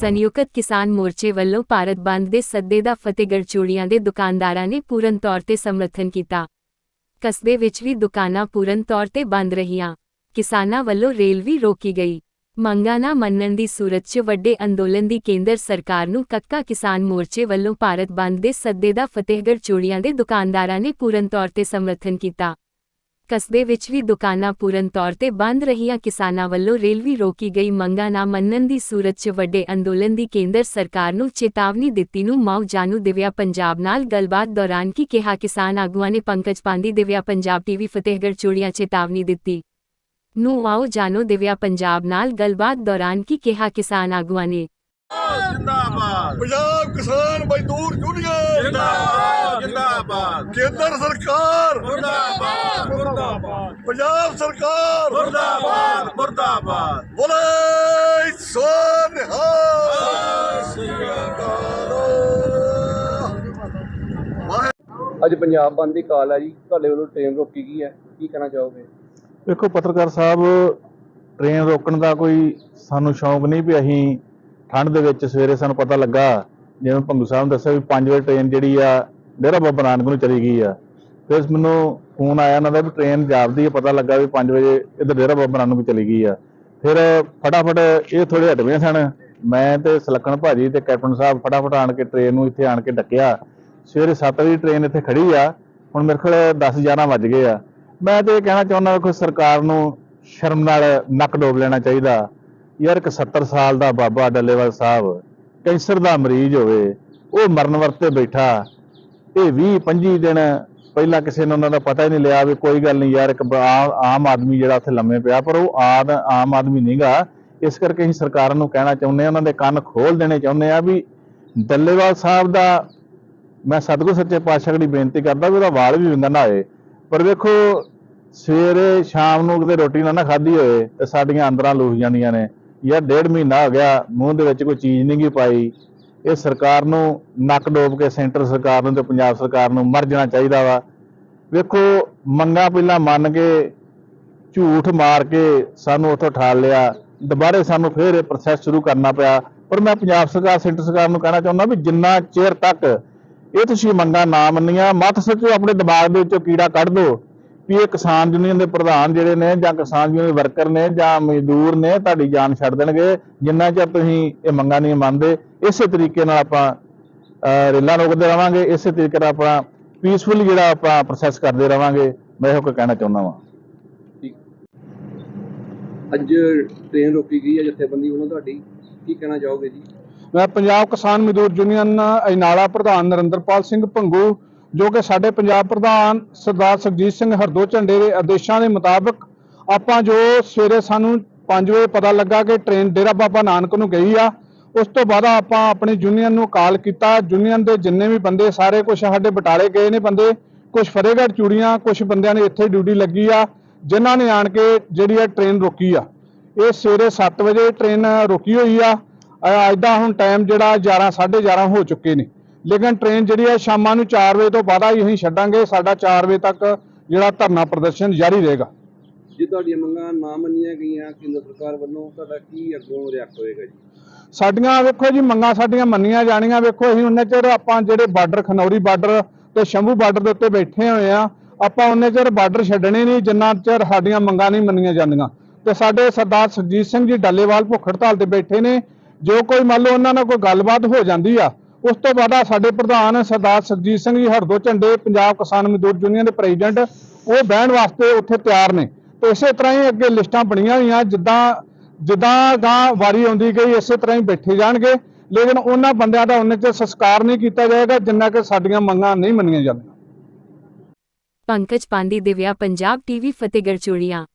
ਸੰਯੁਕਤ ਕਿਸਾਨ ਮੋਰਚੇ ਵੱਲੋਂ ਭਾਰਤ ਬੰਦ ਦੇ ਸੱਦੇ ਦਾ ਫਤਿਹਗੜ੍ਹ ਚੂੜੀਆਂ ਦੇ ਦੁਕਾਨਦਾਰਾਂ ਨੇ ਪੂਰਨ ਤੌਰ ਤੇ ਸਮਰਥਨ ਕੀਤਾ। ਕਸਬੇ ਵਿੱਚ ਵੀ ਦੁਕਾਨਾਂ ਪੂਰਨ ਤੌਰ ਤੇ ਬੰਦ ਰਹੀਆਂ। ਕਿਸਾਨਾਂ ਵੱਲੋਂ ਰੇਲ ਵੀ ਰੋਕੀ ਗਈ। ਮੰਗਾਂ ਨਾ ਮੰਨਣ ਦੀ ਸੂਰਤ 'ਚ ਵੱਡੇ ਅੰਦੋਲਨ ਦੀ ਕੇਂਦਰ ਸਰਕਾਰ ਨੂੰ ਕੱਕਾ ਕਿਸਾਨ ਮੋਰਚੇ ਵੱਲੋਂ ਭਾਰਤ ਬੰਦ ਦੇ ਸੱਦੇ ਦਾ ਫਤਿਹਗੜ੍ਹ ਚੂੜੀਆਂ ਦੇ ਦੁਕਾਨਦਾਰਾਂ ਨੇ ਪੂਰਨ ਤੌਰ ਤੇ ਸਮਰਥਨ ਕੀਤਾ। ਕਸਬੇ ਵਿੱਚ ਵੀ ਦੁਕਾਨਾਂ ਪੂਰਨ ਤੌਰ ਤੇ ਬੰਦ ਰਹੀਆਂ ਕਿਸਾਨਾਂ ਵੱਲੋਂ ਰੇਲ ਰੋਕੀ ਗਈ ਮੰਗਾਂ ਨਾ ਮੰਨਣ ਦੀ ਸੂਰਤ 'ਚ ਵੱਡੇ ਅੰਦੋਲਨ ਦੀ ਕੇਂਦਰ ਸਰਕਾਰ ਨੂੰ ਚੇਤਾਵਨੀ ਦਿੱਤੀ ਨੂੰ ਮਾਉ ਜਾਨੂ ਦਿਵਿਆ ਪੰਜਾਬ ਨਾਲ ਗੱਲਬਾਤ ਦੌਰਾਨ ਕੀ ਕਿਹਾ, ਕਿਸਾਨ ਆਗੂਆਂ ਨੇ ਪੰਕਜ ਪਾਂਦੀ ਦਿਵਿਆ ਪੰਜਾਬ ਟੀਵੀ ਫਤਿਹਗੜ੍ਹ ਚੂੜੀਆਂ ਚੇਤਾਵਨੀ ਦਿੱਤੀ ਨੂੰ ਆਓ ਜਾਨੋ ਦਿਵਿਆ ਪੰਜਾਬ ਨਾਲ ਗੱਲਬਾਤ ਦੌਰਾਨ ਕੀ ਕਿਹਾ, ਕਿਸਾਨ ਆਗੂਆਂ ਨੇ। ਜਿੰਦਾਬਾਦ। ਪੰਜਾਬ ਕਿਸਾਨ ਮਜ਼ਦੂਰ ਯੂਨੀਅਨ। ਜਿੰਦਾਬਾਦ ਜਿੰਦਾਬਾਦ। ਕੇਂਦਰ ਸਰਕਾਰ। ਮੁਰਦਾਬਾਦ ਮੁਰਦਾਬਾਦ। ਪੰਜਾਬ ਸਰਕਾਰ। ਮੁਰਦਾਬਾਦ ਮੁਰਦਾਬਾਦ। ਬੋਲੇ ਸੋਨਿਹਾ ਅੱਜ ਪੰਜਾਬ ਬੰਦ ਦੀ ਕਾਲ ਹੈ ਜੀ। ਤੁਹਾਡੇ ਵੱਲੋਂ ਟ੍ਰੇਨ ਰੋਕੀ ਗਈ ਹੈ। ਕੀ ਕਹਿਣਾ ਚਾਹੋਗੇ? ਵੇਖੋ ਪੱਤਰਕਾਰ ਸਾਹਿਬ ਟ੍ਰੇਨ ਰੋਕਣ ਦਾ ਕੋਈ ਸਾਨੂੰ ਸ਼ੌਂਕ ਨਹੀਂ ਵੀ ਅਸੀਂ ਠੰਡ ਦੇ ਵਿੱਚ ਸਵੇਰੇ ਸਾਨੂੰ ਪਤਾ ਲੱਗਾ, ਜਿਵੇਂ ਭੰਗੂ ਸਾਹਿਬ ਨੇ ਦੱਸਿਆ ਵੀ 5 ਵਜੇ ਟ੍ਰੇਨ ਜਿਹੜੀ ਆ, ਡੇਰਾ ਬਾਬਾ ਨਾਨਕ ਨੂੰ ਚਲੀ ਗਈ ਆ। ਫਿਰ ਮੈਨੂੰ ਫੋਨ ਆਇਆ ਉਹਨਾਂ ਦਾ ਵੀ ਟ੍ਰੇਨ ਜਾਪਦੀ ਹੈ ਪਤਾ ਲੱਗਾ ਵੀ 5 ਵਜੇ ਇੱਧਰ ਡੇਰਾ ਬਾਬਾ ਨਾਨਕ ਨੂੰ ਚਲੀ ਗਈ ਆ। ਫਿਰ ਫਟਾਫਟ ਇਹ ਥੋੜੇ ਹਟਵੇਂ ਸਨ। ਮੈਂ ਤੇ ਸਲੱਕਣ ਭਾਜੀ ਤੇ ਕੈਪਟਨ ਸਾਹਿਬ ਫਟਾਫਟ ਆਣ ਕੇ ਟ੍ਰੇਨ ਨੂੰ ਇੱਥੇ ਆਣ ਕੇ ਡੱਕਿਆ। ਸਵੇਰੇ 7 ਵਜੇ ਟ੍ਰੇਨ ਇੱਥੇ ਖੜੀ ਆ, ਹੁਣ ਮੇਰੇ ਕੋਲ 10 11 ਵੱਜ ਗਏ ਆ। ਮੈਂ ਤੇ ਇਹ ਕਹਿਣਾ ਚਾਹੁੰਦਾ ਕਿ ਸਰਕਾਰ ਨੂੰ ਸ਼ਰਮ ਨਾਲ ਨੱਕ ਡੋਬ ਲੈਣਾ ਚਾਹੀਦਾ। ਯਾਰ ਇੱਕ 70 ਸਾਲ ਦਾ ਬਾਬਾ ਡੱਲੇਵਾਲ ਸਾਹਿਬ ਕੈਂਸਰ ਦਾ ਮਰੀਜ਼ ਹੋਵੇ, ਉਹ ਮਰਨ ਵਰਤੇ ਬੈਠਾ, ਇਹ 20 25 ਦਿਨ ਪਹਿਲਾਂ ਕਿਸੇ ਨੇ ਉਹਨਾਂ ਦਾ ਪਤਾ ਹੀ ਨਹੀਂ ਲਿਆ ਵੀ ਕੋਈ ਗੱਲ ਨਹੀਂ ਯਾਰ ਇੱਕ ਆਮ ਆਮ ਆਦਮੀ ਜਿਹੜਾ ਉੱਥੇ ਲੰਮੇ ਪਿਆ, ਪਰ ਉਹ ਆਦ ਆਮ ਆਦਮੀ ਨਹੀਂਗਾ। ਇਸ ਕਰਕੇ ਅਸੀਂ ਸਰਕਾਰਾਂ ਨੂੰ ਕਹਿਣਾ ਚਾਹੁੰਦੇ ਆ ਉਹਨਾਂ ਦੇ ਕੰਨ ਖੋਲ ਦੇਣੇ ਚਾਹੁੰਦੇ ਆ ਵੀ ਡੱਲੇਵਾਲ ਸਾਹਿਬ ਦਾ ਮੈਂ ਸਤਿਗੁਰ ਸੱਚੇ ਪਾਤਸ਼ਾਹ ਦੀ ਬੇਨਤੀ ਕਰਦਾ ਵੀ ਉਹਦਾ ਵਾਲ ਵੀ ਵਿੰਗਾ ਨਾ ਹੋਏ। ਪਰ ਵੇਖੋ, ਸਵੇਰੇ ਸ਼ਾਮ ਨੂੰ ਕਿਤੇ ਰੋਟੀ ਨਾ ਨਾ ਖਾਧੀ ਹੋਏ ਤੇ ਸਾਡੀਆਂ ਅੰਦਰਾਂ ਲੂਹ ਜਾਂਦੀਆਂ ਨੇ। ਯਾਰ ਡੇਢ ਮਹੀਨਾ ਹੋ ਗਿਆ, ਮੂੰਹ ਦੇ ਵਿੱਚ ਕੋਈ ਚੀਜ਼ ਨਹੀਂ ਗੀ ਪਾਈ। ਇਹ ਸਰਕਾਰ ਨੂੰ ਨੱਕ ਡੋਬ ਕੇ ਸੈਂਟਰ ਸਰਕਾਰ ਨੂੰ ਤੇ ਪੰਜਾਬ ਸਰਕਾਰ ਨੂੰ ਮਰ ਜਾਣਾ ਚਾਹੀਦਾ ਵਾ। ਵੇਖੋ, ਮੰਗਾ ਪਹਿਲਾਂ ਮੰਨ ਕੇ ਝੂਠ ਮਾਰ ਕੇ ਸਾਨੂੰ ਉੱਥੋਂ ਠਾਲ ਲਿਆ। ਦੁਬਾਰੇ ਸਾਨੂੰ ਫੇਰ ਇਹ ਪ੍ਰੋਸੈਸ ਸ਼ੁਰੂ ਕਰਨਾ ਪਿਆ। ਪਰ ਮੈਂ ਪੰਜਾਬ ਸਰਕਾਰ, ਸੈਂਟਰ ਸਰਕਾਰ ਨੂੰ ਕਹਿਣਾ ਚਾਹੁੰਦਾ ਵੀ ਜਿੰਨਾ ਚਿਰ ਤੱਕ ਇਹ ਤੁਸੀਂ ਮੰਗਾਂ ਨਾ ਮੰਨੀਆਂ, ਮੱਤ ਸੱਚੋ ਆਪਣੇ ਦਿਮਾਗ ਦੇ ਵਿੱਚੋਂ ਕੀੜਾ ਕੱਢ ਦਿਓ ਵੀ ਇਹ ਕਿਸਾਨ ਯੂਨੀਅਨ ਦੇ ਪ੍ਰਧਾਨ ਜਿਹੜੇ ਨੇ ਜਾਂ ਕਿਸਾਨ ਯੂਨੀਅਨ ਦੇ ਵਰਕਰ ਨੇ ਜਾਂ ਮਜ਼ਦੂਰ ਨੇ ਤੁਹਾਡੀ ਜਾਨ ਛੱਡ ਦੇਣਗੇ। ਜਿੰਨਾ ਚਿਰ ਤੁਸੀਂ ਇਹ ਮੰਗਾਂ ਨਹੀਂ ਮੰਨਦੇ ਇਸੇ ਤਰੀਕੇ ਨਾਲ ਆਪਾਂ ਰੇਲਾਂ ਰੋਕਦੇ ਰਵਾਂਗੇ। ਇਸੇ ਤਰੀਕੇ ਨਾਲ ਆਪਣਾ ਪੀਸਫੁਲੀ ਜਿਹੜਾ ਆਪਾਂ ਪ੍ਰੋਸੈਸ ਕਰਦੇ ਰਵਾਂਗੇ। ਮੈਂ ਇਹੋ ਕੁ ਕਹਿਣਾ ਚਾਹੁੰਦਾ ਵਾਂ। ਅੱਜ ਟ੍ਰੇਨ ਰੋਕੀ ਗਈ ਹੈ ਜਥੇਬੰਦੀ ਵੱਲੋਂ ਤੁਹਾਡੀ। ਕੀ ਕਹਿਣਾ ਚਾਹੋਗੇ ਜੀ? ਮੈਂ ਪੰਜਾਬ ਕਿਸਾਨ ਮਜ਼ਦੂਰ ਯੂਨੀਅਨ ਅਜਨਾਲਾ ਪ੍ਰਧਾਨ ਨਰਿੰਦਰਪਾਲ ਸਿੰਘ ਭੰਗੂ ਜੋ ਕਿ ਸਾਡੇ ਪੰਜਾਬ ਪ੍ਰਧਾਨ ਸਰਦਾਰ ਸੁਖਜੀਤ ਸਿੰਘ ਹਰਦੋ ਝੰਡੇ ਦੇ ਆਦੇਸ਼ਾਂ ਦੇ ਮੁਤਾਬਕ ਆਪਾਂ ਜੋ ਸਵੇਰੇ ਸਾਨੂੰ 5 ਵਜੇ ਪਤਾ ਲੱਗਾ ਕਿ ਟ੍ਰੇਨ ਡੇਰਾ ਬਾਬਾ ਨਾਨਕ ਨੂੰ ਗਈ ਆ, ਉਸ ਤੋਂ ਬਾਅਦ ਆਪਾਂ ਆਪਣੀ ਯੂਨੀਅਨ ਨੂੰ ਕਾਲ ਕੀਤਾ। ਯੂਨੀਅਨ ਦੇ ਜਿੰਨੇ ਵੀ ਬੰਦੇ ਸਾਰੇ ਕੁਝ ਸਾਡੇ ਬਟਾਲੇ ਗਏ ਨੇ ਬੰਦੇ ਕੁਝ ਫਤਿਹਗੜ੍ਹ ਚੂੜੀਆਂ ਕੁਝ ਬੰਦਿਆਂ ਨੇ ਇੱਥੇ ਡਿਊਟੀ ਲੱਗੀ ਆ, ਜਿਨ੍ਹਾਂ ਨੇ ਆਣ ਕੇ ਜਿਹੜੀ ਆ ਟ੍ਰੇਨ ਰੋਕੀ ਆ। ਇਹ ਸਵੇਰੇ 7 ਵਜੇ ਟ੍ਰੇਨ ਰੁਕੀ ਹੋਈ ਆ। ਅੱਜ ਦਾ ਹੁਣ ਟਾਈਮ ਜਿਹੜਾ 11 11:30 ਹੋ ਚੁੱਕੇ ਨੇ। ਲੇਕਿਨ ਟ੍ਰੇਨ ਜਿਹੜੀ ਆ ਸ਼ਾਮਾਂ ਨੂੰ 4 ਵਜੇ ਤੋਂ ਬਾਅਦ ਹੀ ਅਸੀਂ ਛੱਡਾਂਗੇ। ਸਾਡਾ 4 ਵਜੇ ਤੱਕ ਜਿਹੜਾ ਧਰਨਾ ਪ੍ਰਦਰਸ਼ਨ ਜਾਰੀ ਰਹੇਗਾ। ਜੇ ਤੁਹਾਡੀਆਂ ਮੰਗਾਂ ਨਾ ਮੰਨੀਆਂ ਗਈਆਂ ਕੇਂਦਰ ਸਰਕਾਰ ਵੱਲੋਂ ਤੁਹਾਡਾ ਕੀ ਅੱਗੋਂ ਰਿਐਕਟ ਹੋਏਗਾ ਜੀ? ਸਾਡੀਆਂ ਵੇਖੋ ਜੀ ਮੰਗਾਂ ਸਾਡੀਆਂ ਮੰਨੀਆਂ ਜਾਣੀਆਂ। ਵੇਖੋ ਅਸੀਂ ਉਹਨੇ ਚਿਰ ਆਪਾਂ ਜਿਹੜੇ ਬਾਰਡਰ ਖਨੌਰੀ ਬਾਰਡਰ ਤੇ ਸ਼ੰਭੂ ਬਾਰਡਰ ਦੇ ਉੱਤੇ ਬੈਠੇ ਹੋਏ ਆ ਆਪਾਂ ਉਹਨੇ ਚਿਰ ਬਾਰਡਰ ਛੱਡਣੇ ਨਹੀਂ ਜਿੰਨਾ ਚਿਰ ਸਾਡੀਆਂ ਮੰਗਾਂ ਨਹੀਂ ਮੰਨੀਆਂ ਜਾਂਦੀਆਂ। ਤੇ ਸਾਡੇ ਸਰਦਾਰ ਸੁਰਜੀਤ ਸਿੰਘ ਜੀ ਡੱਲੇਵਾਲ ਭੁੱਖ ਹੜਤਾਲ ਤੇ ਬੈਠੇ ਨੇ। ਜੋ ਕੋਈ ਮੰਨ ਲਓ ਉਹਨਾਂ ਨਾਲ ਕੋਈ ਗੱਲਬਾਤ ਹੋ ਜਾਂਦੀ ਆ ਉਸ ਤੋਂ ਬਾਅਦ ਸਾਡੇ ਪ੍ਰਧਾਨ ਸਰਦਾਰ ਸੁਰਜੀਤ ਸਿੰਘ ਜੀ ਹਰਦੋ ਝੰਡੇ, ਪੰਜਾਬ ਕਿਸਾਨ ਮਜ਼ਦੂਰ ਯੂਨੀਅਨ ਦੇ ਪ੍ਰੈਜ਼ੀਡੈਂਟ, ਉਹ ਬਹਿਣ ਵਾਸਤੇ ਉੱਥੇ ਤਿਆਰ ਨੇ। ਤੇ ਇਸੇ ਤਰ੍ਹਾਂ ਹੀ ਅੱਗੇ ਲਿਸਟਾਂ ਬਣੀਆਂ ਹੋਈਆਂ, ਜਿੱਦਾਂ ਜਿੱਦਾਂ ਗਾਂ ਵਾਰੀ ਆਉਂਦੀ ਗਈ, ਇਸੇ ਤਰ੍ਹਾਂ ਹੀ ਬੈਠੇ ਜਾਣਗੇ। ਲੇਕਿਨ ਉਹਨਾਂ ਬੰਦਿਆਂ ਦਾ ਉਹਨੇ ਚ ਸੰਸਕਾਰ ਨਹੀਂ ਕੀਤਾ ਜਾਏਗਾ, ਜਿੰਨਾ ਕਿ ਸਾਡੀਆਂ ਮੰਗਾਂ ਨਹੀਂ ਮੰਨੀਆਂ ਜਾਂਦੀਆਂ। ਪੰਕਜ ਪਾਂਦੀ ਦਿਵਿਆ ਪੰਜਾਬ ਟੀਵੀ ਫਤਿਹਗੜ੍ਹ ਚੂੜੀਆਂ